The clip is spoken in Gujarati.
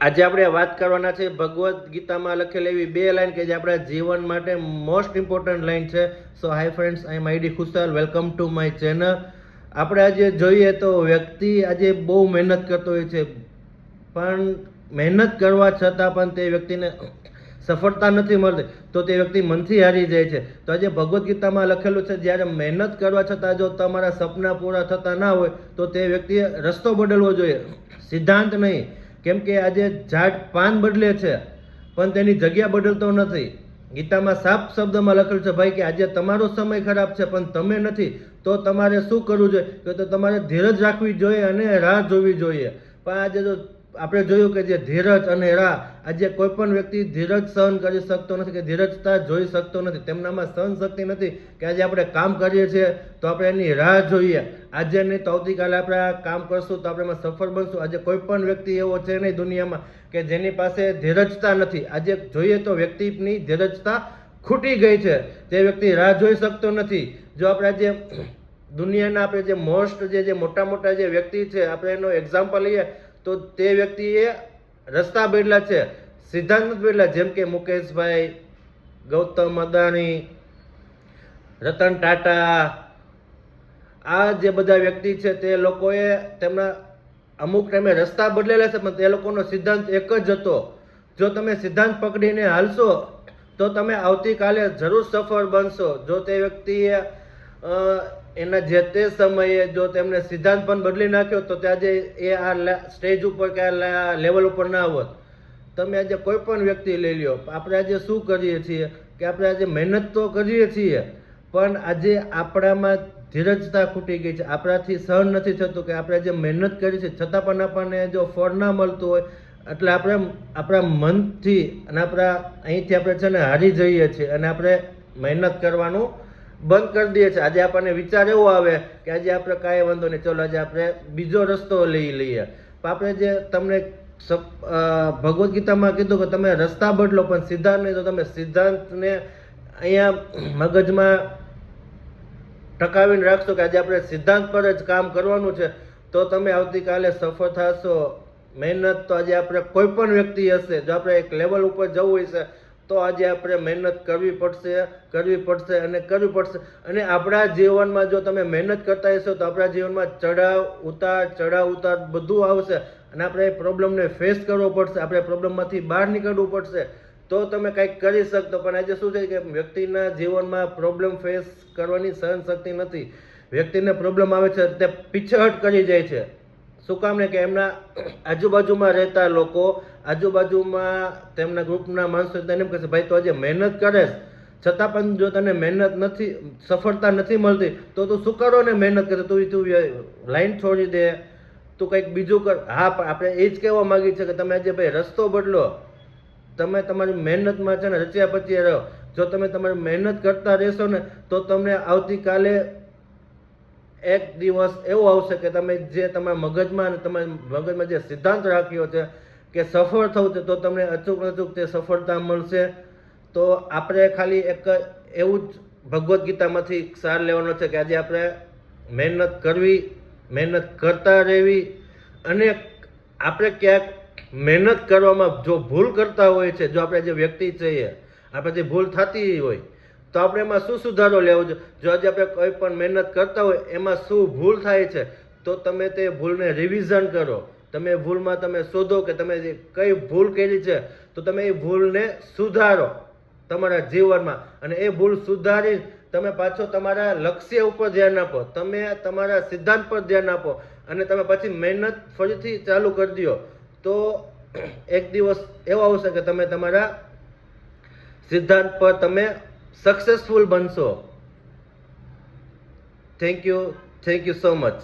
આજે આપણે વાત કરવાના છે ભગવદ્ ગીતામાં લખેલી એવી બે લાઈન કે જે આપણા જીવન માટે મોસ્ટ ઇમ્પોર્ટન્ટ લાઈન છે. So hi friends I am ID Khushal welcome to my channel આપણે આજે જોઈએ તો વ્યક્તિ આજે બહુ મહેનત કરતો હોય છે. પણ મહેનત કરવા છતાં પણ તે વ્યક્તિને સફળતા નથી મળતી. તો તે વ્યક્તિ મનથી હારી જાય છે. તો આજે ભગવદ્ ગીતામાં લખેલું છે, જ્યારે મહેનત કરવા છતાં જો તમારા સપના પૂરા થતા ના હોય, તો તે વ્યક્તિએ રસ્તો બદલવો જોઈએ. સિદ્ધાંત નહીં. કેમ કે આજે ઝાડ પાન બદલે છે, પણ તેની જગ્યા બદલતો નથી. ગીતામાં સાફ શબ્દમાં લખેલું છે, ભાઈ, કે આજે તમારો સમય ખરાબ છે, પણ તમે નથી, તો તમારે શું કરવું જોઈએ? કે તો તમારે ધીરજ રાખવી જોઈએ અને રાહ જોવી જોઈએ. પણ આજે જો આપણે જોયું કે જે ધીરજ અને રાહ, આજે કોઈ પણ વ્યક્તિ ધીરજ સહન કરી શકતો નથી કે ધીરજતા જોઈ શકતો નથી, તેમનામાં સહન શક્તિ નથી કે આજે આપણે કામ કરીએ છીએ તો આપણે એની રાહ જોઈએ. આજે નહીં તો આવતીકાલે આપણે આ કામ કરશું તો આપણે એમાં સફળ બનશું. આજે કોઈ પણ વ્યક્તિ એવો છે નહીં દુનિયામાં કે જેની પાસે ધીરજતા નથી. આજે જોઈએ તો વ્યક્તિની ધીરજતા ખૂટી ગઈ છે. તે વ્યક્તિ રાહ જોઈ શકતો નથી. જો આપણે આજે દુનિયાના આપણે જે મોસ્ટ જે મોટા મોટા જે વ્યક્તિ છે, આપણે એનો એક્ઝામ્પલ લઈએ તો તે વ્યક્તિએ રસ્તા બદલા છે, સિદ્ધાંત બદલા જેમ કે મુકેશભાઈ, ગૌતમ અદાણી, રતન ટાટા, આ જે બધા વ્યક્તિ છે તે લોકોએ તેમના અમુક ટાઈમે રસ્તા બદલેલા છે, પણ તે લોકોનો સિદ્ધાંત એક જ હતો. જો તમે સિદ્ધાંત પકડીને હાલશો, તો તમે આવતીકાલે જરૂર સફળ બનશો. જો તે વ્યક્તિએ એના જે તે સમયે જો તેમને સિદ્ધાંત પણ બદલી નાખ્યો તો તે આજે એ આ સ્ટેજ ઉપર કે આ લેવલ ઉપર ના હોત. તમે આજે કોઈ પણ વ્યક્તિ લઈ લ્યો, આપણે આજે શું કરીએ છીએ કે આપણે આજે મહેનત તો કરીએ છીએ, પણ આજે આપણામાં ધીરજતા ખૂટી ગઈ છે. આપણાથી સહન નથી થતું કે આપણે જે મહેનત કરી છે, છતાં પણ આપણને જો ફળ ના મળતું હોય, એટલે આપણે આપણા મનથી અને આપણા અહીંથી આપણે છે ને હારી જઈએ છીએ અને આપણે મહેનત કરવાનું બંધ કરી દઈએ છીએ આજે આપણને વિચાર એવો આવે કે આજે આપણે કાંઈ વાંધો નહીં, ચલો આજે આપણે બીજો રસ્તો લઈ લઈએ. આપણે જે તમને ભગવદ્ ગીતામાં કીધું કે તમે રસ્તા બદલો, પણ સિદ્ધાંત નહીં તો તમે સિદ્ધાંતને અહીંયા મગજમાં ટકાવીને રાખશો કે આજે આપણે સિદ્ધાંત પર જ કામ કરવાનું છે. તો તમે આવતીકાલે સફળ થશો. મહેનત તો આજે આપણે કોઈ પણ વ્યક્તિ હશે, જો આપણે એક લેવલ ઉપર જવું હોય છે તો આજે આપણે મહેનત કરવી પડશે કરવી પડશે અને કરવી પડશે. અને આપણા જીવનમાં જો તમે મહેનત કરતા હશો, તો આપણા જીવનમાં ચઢાવ, ઉતાર ચઢાવ, ઉતાર બધું આવશે. અને આપણે એ પ્રોબ્લેમને ફેસ કરવો પડશે. આપણે પ્રોબ્લેમમાંથી બહાર નીકળવું પડશે. તો તમે કંઈક કરી શકતો. પણ આજે શું છે કે વ્યક્તિના જીવનમાં પ્રોબ્લેમ ફેસ કરવાની સહન શક્તિ નથી. વ્યક્તિને પ્રોબ્લેમ આવે છે, તે પીછેહટ કરી જાય છે. શું કામ ને કે એમના આજુબાજુમાં રહેતા લોકો, આજુબાજુમાં તેમના ગ્રુપના માણસો તેને એમ કહેશે, ભાઈ, તો આજે મહેનત કરે છતાં પણ જો તને મહેનત નથી, સફળતા નથી મળતી, તો તું શું કરો ને મહેનત કરે? તું તું લાઈન છોડી દે. તું કંઈક બીજું કર. હા, પણ આપણે એ જ કહેવા માંગીએ છીએ કે તમે આજે ભાઈ રસ્તો બદલો. તમે તમારી મહેનતમાં છે ને રચ્યા પચ્યા રહો. જો તમે તમારી મહેનત કરતા રહેશો ને, તો તમને આવતીકાલે એક દિવસ એવો આવશે કે તમે જે તમારા મગજમાં અને તમે મગજમાં જે સિદ્ધાંત રાખ્યો છે કે સફળ થવું છે, તો તમને અચૂક અચૂક તે સફળતા મળશે. તો આપણે ખાલી એક એવું જ ભગવદ્ ગીતામાંથી સાર લેવાનો છે કે આજે આપણે મહેનત કરવી, મહેનત કરતા રહેવી અને આપણે ક્યાંક મહેનત કરવામાં જો ભૂલ કરતા હોય છે, જો આપણે જે વ્યક્તિ છીએ, આપણે જે ભૂલ થતી હોય તો આપણે એમાં શું સુધારો લેવો જોઈએ? જો આજે આપણે કોઈ પણ મહેનત કરતા હોય, એમાં શું ભૂલ થાય છે, તો તમે તે ભૂલને રિવિઝન કરો. તમે ભૂલમાં તમે શોધો કે તમે જે કઈ ભૂલ કરી છે, તો તમે એ ભૂલને સુધારો તમારા જીવનમાં. અને એ ભૂલ સુધારી તમે પાછો તમારા લક્ષ્ય ઉપર ધ્યાન આપો. તમે તમારા સિદ્ધાંત પર ધ્યાન આપો. અને તમે પછી મહેનત ફરીથી ચાલુ કરી દો. તો એક દિવસ એવો આવશે કે તમે તમારા સિદ્ધાંત પર તમે સક્સેસફુલ બનશો. Thank you thank you so much